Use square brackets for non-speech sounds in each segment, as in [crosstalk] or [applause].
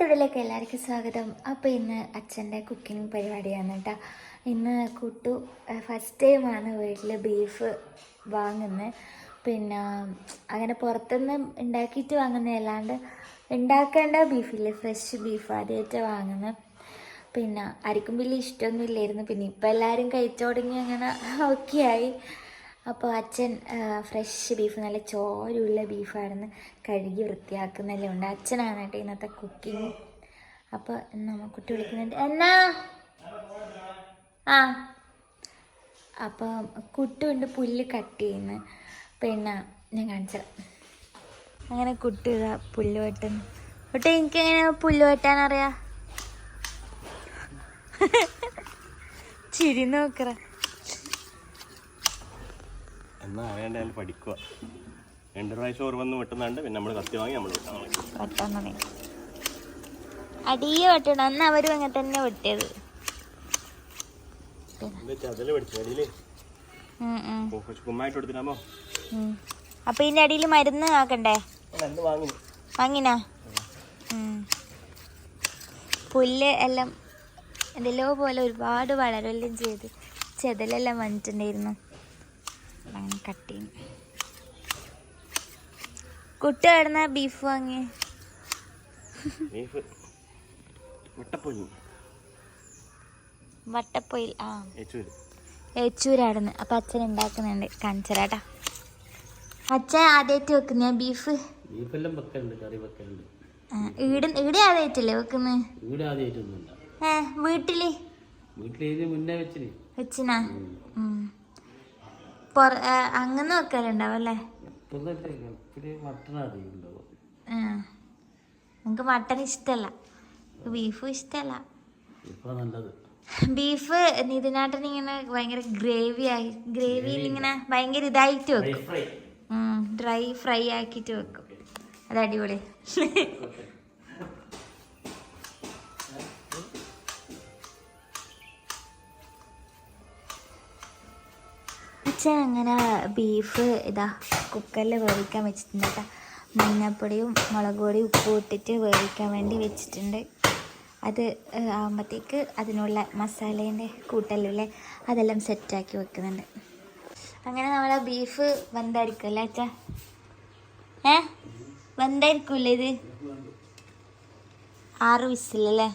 തൊഴിലേക്ക് എല്ലാവർക്കും സ്വാഗതം. അപ്പോൾ ഇന്ന് അച്ഛന്റെ കുക്കിംഗ് പരിപാടിയാണ് കേട്ടോ. ഇന്ന് കുട്ടു ഫസ്റ്റ് ടൈമാണ് വീട്ടിൽ ബീഫ് വാങ്ങുന്നത് പിന്നെ അങ്ങനെ പുറത്തുനിന്ന് ഉണ്ടാക്കിയിട്ട് വാങ്ങുന്ന അല്ലാണ്ട് ഉണ്ടാക്കേണ്ട ബീഫില്ലേ ഫ്രഷ് ബീഫ് ആദ്യമായിട്ട് വാങ്ങുന്നത് പിന്നെ ആർക്കും വലിയ ഇഷ്ടമൊന്നും ഇല്ലായിരുന്നു. പിന്നെ ഇപ്പോൾ എല്ലാവരും കഴിച്ചു തുടങ്ങി അങ്ങനെ [laughs] ഓക്കെ ആയി അപ്പോൾ അച്ഛൻ ഫ്രഷ് ബീഫ് നല്ല ചോരുള്ള ബീഫായിരുന്നു കഴുകി വൃത്തിയാക്കുന്നെല്ലാം ഉണ്ട്. അച്ഛനാണ് കേട്ടോ ഇന്നത്തെ കുക്കിങ് അപ്പോൾ നമ്മൾ കുട്ടി വിളിക്കുന്നുണ്ട്. എന്നാ? ആ. അപ്പോൾ കുട്ടുണ്ട് പുല്ല് കട്ട് ചെയ്യുന്നു പിന്നെ ഞാൻ കാണിച്ചത്. അങ്ങനെ കുട്ടി ഇതാ പുല്ല് വെട്ടുന്നു. കുട്ടി എനിക്ക് എങ്ങനെ പുല്ല് വെട്ടാൻ അറിയാം ചിരി നോക്കറ. എന്നാ അറിയാണ്ട് ഞാൻ പഠിക്കുക രണ്ട് പ്രാവശ്യം ഓർമ്മ വന്ന് വെട്ടുന്നുണ്ട് പിന്നെ നമ്മൾ കത്തി വാങ്ങി നമ്മൾ വെട്ടാൻ തുടങ്ങി വെട്ടാൻ തുടങ്ങി അടിയെ വെട്ടണം. അന്ന് അവരും അങ്ങനെ തന്നെ വെട്ടിയത്. അപ്പൊ ഇതിന്റെ അടിയിൽ മരുന്ന് ആക്കണ്ടേ? വാങ്ങിനാ. പുല്ല് എല്ലാം എന്തെല്ലോ പോലെ ഒരുപാട് വളരെല്ലാം ചെയ്ത്. ചെതലെല്ലാം വന്നിട്ടുണ്ടായിരുന്നു. അങ്ങനെ കട്ട് ചെയ്യും. കുട്ടി എവിടുന്ന ബീഫ് വാങ്ങി വട്ടപ്പൊയിൽ ആ. ഏച്ചൂര് ഏച്ചൂരാടുന്ന് അപ്പൊ അച്ഛൻ ഉണ്ടാക്കുന്നുണ്ട്. കാണിച്ചരാട്ടാ അച്ഛൻ ആദ്യമായിട്ട് വെക്കുന്ന ബീഫ് ബീഫെല്ലാം വെക്കലുണ്ട്. കറി വെക്കലുണ്ട്. ആ, ഈട് ഈടെ ആദ്യമായിട്ടല്ലേ വെക്കുന്നത് ഇവിടെ ആദ്യമായിട്ടൊന്നുമില്ല ഏ വീട്ടിൽ? മുന്നേ വെച്ചിന്. വെച്ചിനാ? അങ്ങനെ വെക്കലുണ്ടാവും നമുക്ക് മട്ടൺ ഇഷ്ടല്ല. ബീഫും ഇഷ്ടല്ല. ബീഫ് നിതിനാട്ടൻ ഇങ്ങനെ ഭയങ്കര ഗ്രേവി ആയി ഗ്രേവിയിൽ ഇങ്ങനെ ഭയങ്കര ഇതായിട്ട് വെക്കും. ഡ്രൈ ഫ്രൈ ആക്കിയിട്ട് വെക്കും. അത് അടിപൊളി. അച്ഛൻ അങ്ങനെ ബീഫ് ഇതാ കുക്കറിൽ വേവിക്കാൻ വെച്ചിട്ടുണ്ട് കേട്ടോ മഞ്ഞപ്പൊടിയും മുളക് പൊടിയും ഉപ്പ് ഇട്ടിട്ട് വേവിക്കാൻ വേണ്ടി വെച്ചിട്ടുണ്ട്. അത് ആകുമ്പോഴത്തേക്ക് അതിനുള്ള മസാലേന്റെ കൂട്ടല്ലേ അതെല്ലാം സെറ്റാക്കി വെക്കുന്നുണ്ട്. അങ്ങനെ നമ്മളെ ബീഫ് വെന്തായിരിക്കും അല്ലേ അച്ഛാ? ഏ? വെന്തായിരിക്കുമല്ലേ ഇത്? ആറ് വിസിലല്ലേ?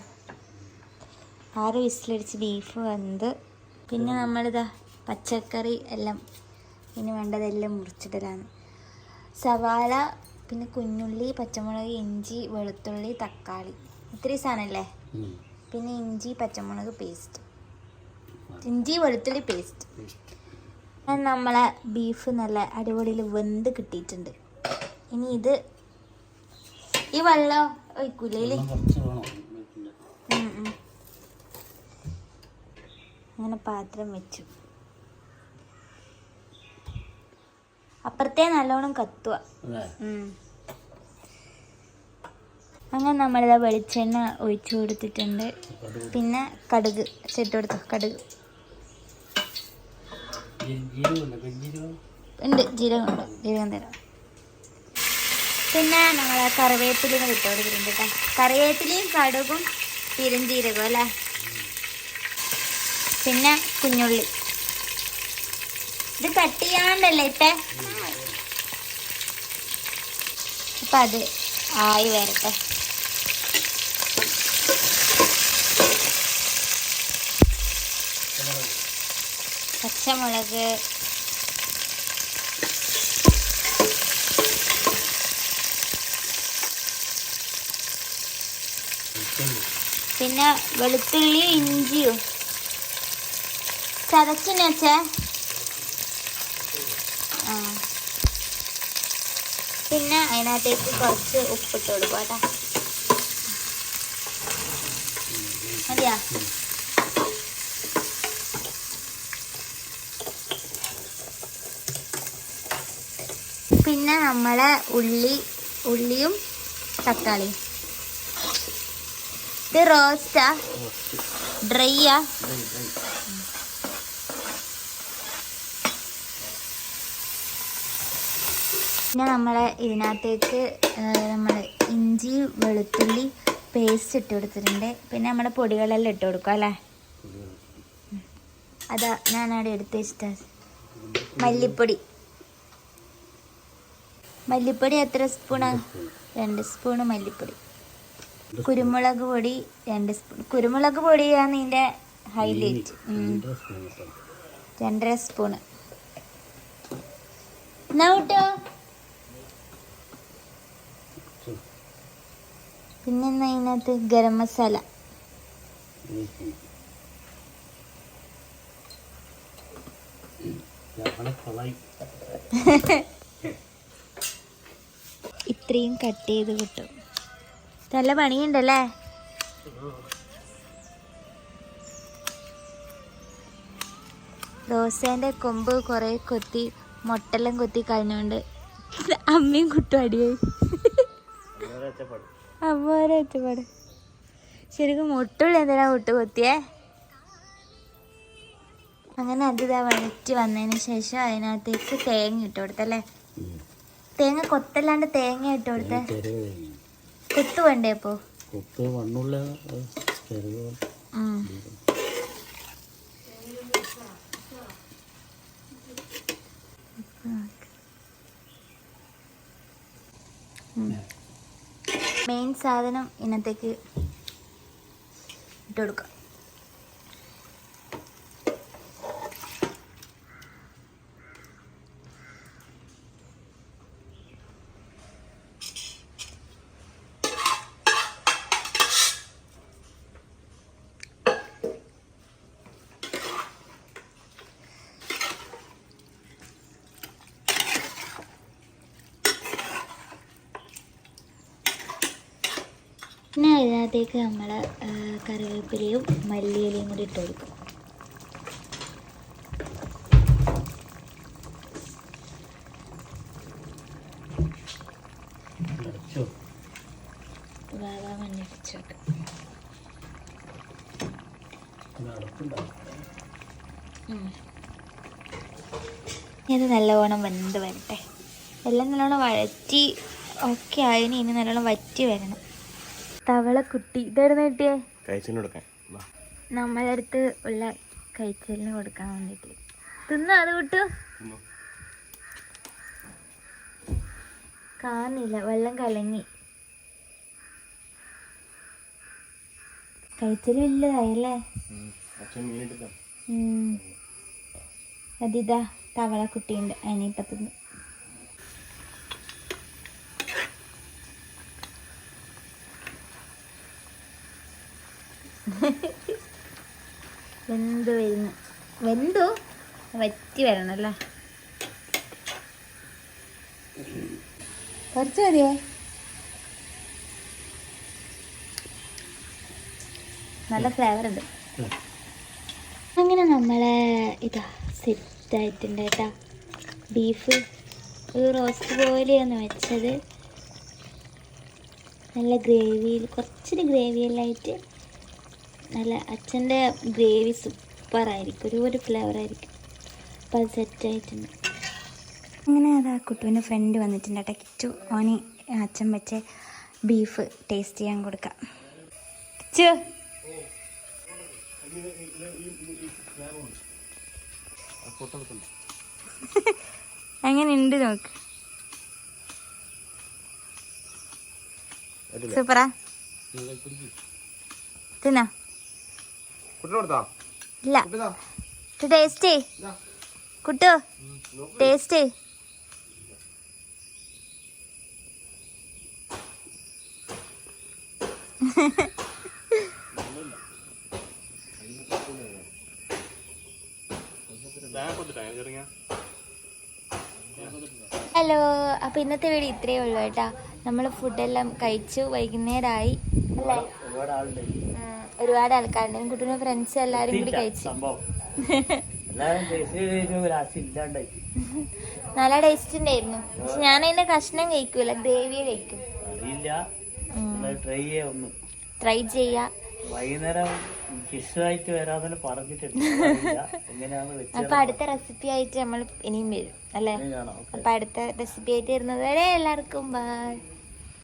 ആറ് വിസിലടിച്ച് ബീഫ് വെന്ത്. പിന്നെ നമ്മളിതാ പച്ചക്കറി എല്ലാം ഇനി വേണ്ടതെല്ലാം മുറിച്ചിടലാണ്. സവാള പിന്നെ കുഞ്ഞുള്ളി പച്ചമുളക് ഇഞ്ചി വെളുത്തുള്ളി തക്കാളി. ഇത്രയും സാധനമല്ലേ? പിന്നെ ഇഞ്ചി പച്ചമുളക് പേസ്റ്റ് ഇഞ്ചി വെളുത്തുള്ളി പേസ്റ്റ് നമ്മളെ ബീഫ് നല്ല അടിപൊളിയിൽ വെന്ത് കിട്ടിയിട്ടുണ്ട്. ഇനി ഇത് ഈ വെള്ളം ഒഴിക്കൂലേ. അങ്ങനെ പാത്രം വെച്ചു. അപ്പുറത്തെ നല്ലോണം കത്തുക. അങ്ങനെ നമ്മളിതാ വെളിച്ചെണ്ണ ഒഴിച്ചു കൊടുത്തിട്ടുണ്ട്. പിന്നെ കടുക് ചെട്ട് കൊടുത്തു. കടുക്. ഉണ്ട് ജീരകമുണ്ട്? പെരുംജീരകം ഉണ്ട് ജീരകം? ഉണ്ട്. ജീരകം തരാം. പിന്നെ നമ്മൾ കറിവേപ്പിലയും ഇട്ട് കൊടുത്തിട്ടുണ്ട് കേട്ടോ കറിവേപ്പിലയും കടുകും പെരുംജീരകവും അല്ലേ? പിന്നെ കുഞ്ഞുള്ളി. ഇത് കട്ട് ചെയ്യാണ്ടല്ലേ ഇപ്പൊ? അപ്പൊ അത് ആയി വരട്ടെ. പച്ചമുളക്. പിന്നെ വെളുത്തുള്ളിയും ഇഞ്ചിയും. ചതച്ചു വെച്ചേ? ആ പിന്നെ അതിനകത്തേക്ക് കുറച്ച് ഉപ്പിട്ട് കൊടുക്കും കേട്ടോ. മതിയാ? പിന്നെ നമ്മളെ ഉള്ളി ഉള്ളിയും തക്കാളിയും. ഇത് റോസ്റ്റാ ഡ്രൈയാ ഡ്രൈ, ഡ്രൈ. പിന്നെ നമ്മൾ ഇതിനകത്തേക്ക് നമ്മൾ ഇഞ്ചി വെളുത്തുള്ളി പേസ്റ്റ് ഇട്ട് കൊടുത്തിട്ടുണ്ട്. പിന്നെ നമ്മുടെ പൊടികളെല്ലാം ഇട്ട് കൊടുക്കുക അല്ലേ? അതാ ഞാൻ അവിടെ എടുത്ത് വെച്ചിട്ട് മല്ലിപ്പൊടി. മല്ലിപ്പൊടി എത്ര സ്പൂണാണ് രണ്ട് സ്പൂണ് മല്ലിപ്പൊടി. കുരുമുളക് പൊടി രണ്ട് സ്പൂൺ കുരുമുളക് പൊടിയാണ് ഇതിന്റെ ഹൈലൈറ്റ് രണ്ടര സ്പൂണ്. എന്നാ കൂട്ടോ പിന്നെ എന്നാ ഇതിനകത്ത്? ഗരം മസാല. ഇത്രയും കട്ട് ചെയ്ത് കിട്ടും നല്ല പണിയുണ്ടല്ലേ? ദോശേന്റെ കൊമ്പ് കുറേ കൊത്തി മുട്ടെല്ലാം കൊത്തി കഴിഞ്ഞോണ്ട് അമ്മയും കുട്ടും അടിയായി. അമ്മോരെ ഒറ്റപ്പാട് ശരിക്കും മുട്ടുള്ളി എന്തിനാ മുട്ട് കൊത്തിയേ? അങ്ങനെ അത് ഇതാ വഴറ്റി വന്നതിന് ശേഷം അതിനകത്തേക്ക് തേങ്ങ ഇട്ട് കൊടുത്തല്ലേ തേങ്ങ കൊത്തല്ലാണ്ട് തേങ്ങ ഇട്ട് കൊടുത്ത. കൊത്തു വേണ്ടേ അപ്പോ കൊത്ത് മണ്ണുള്ള ചെറുത് ഉം. മെയിൻ സാധനം ഇന്നത്തേക്ക് ഇട്ട് കൊടുക്കാം പിന്നെ അതിനകത്തേക്ക് നമ്മൾ കറിവേപ്പിലയും മല്ലിയിലയും കൂടി ഇട്ട് കൊടുക്കും. ഇത് നല്ലവണ്ണം വെന്ത് വരട്ടെ. എല്ലാം നല്ലോണം വഴറ്റി ഓക്കെ ആയതിന് ഇനി നല്ലോണം വറ്റി വരണം. തവള കുട്ടി. ഇതായിരുന്നു കിട്ടിയേ? കഴിച്ചു കൊടുക്കാൻ. വാ. നമ്മളെ അടുത്ത് ഉള്ള കഴിച്ചലിന് കൊടുക്കാൻ വേണ്ടിട്ട്. തിന്നു അത് വിട്ടു കാണില്ല കാണുന്നില്ല വെള്ളം കലങ്ങി. കഴിച്ചൽ വലുതായല്ലേ. അതിതാ തവള കുട്ടിയുണ്ട് അതിനിപ്പം തിന്നു വെന്ത് വരുന്നു. വെന്തു? വറ്റി വരണം അല്ലേ കുറച്ച് മതിയോ? നല്ല ഫ്ലേവർ ഉണ്ട്. അങ്ങനെ നമ്മളെ ഇതാ സെറ്റ് ആയിട്ടുണ്ട് കേട്ടോ. ബീഫ് ഒരു റോസ്റ്റ് പോലെയാണ് വെച്ചത്. നല്ല ഗ്രേവിയിൽ കുറച്ചൊരു ഗ്രേവിയെല്ലാം ആയിട്ട് നല്ല അച്ഛന്റെ ഗ്രേവി സൂപ്പറായിരിക്കും. ഒരു ഒരു ഫ്ലേവർ ആയിരിക്കും. അപ്പോൾ അത് സെറ്റ് ആയിട്ടുണ്ട്. അങ്ങനെ ആ കുട്ടുവിന്റെ ഫ്രണ്ട് വന്നിട്ടുണ്ട് കേട്ടോ. കിച്ചു ഓനി അച്ഛൻ വെച്ച് ബീഫ് ടേസ്റ്റ് ചെയ്യാൻ കൊടുക്കാം. കിച്ചു. എങ്ങനെയുണ്ട് ഉണ്ട് നോക്ക് സൂപ്പറാ. തിന്നാ? ഇല്ല. ടേസ്റ്റ് കുട്ടു ടേസ്റ്റ് ഹലോ അപ്പോൾ ഇന്നത്തെ വീട് ഇത്രേ ഉള്ളൂ കേട്ടാ. നമ്മൾ ഫുഡെല്ലാം കഴിച്ചു വൈകുന്നേരമായി അല്ലേ ഒരുപാട് ആൾക്കാരുണ്ട്. കുട്ടീന്റെ ഫ്രണ്ട്സ് എല്ലാരും കൂടി കഴിച്ചു. [laughs] നല്ല ടേസ്റ്റ് ഉണ്ടായിരുന്നു. പക്ഷെ ഞാൻ അതിന്റെ കഷ്ണം കഴിക്കൂല ഗ്രേവിയെ കഴിക്കും. ട്രൈ ചെയ്യാ വൈകുന്നേരം ഫിഷായിട്ട് പറഞ്ഞിട്ടുണ്ട്. അപ്പൊ അടുത്ത റെസിപ്പി ആയിട്ട് നമ്മൾ ഇനിയും വരും അല്ലേ? അപ്പൊ അടുത്ത റെസിപ്പി ആയിട്ട് വരുന്നത് വരെ എല്ലാവർക്കും ബൈ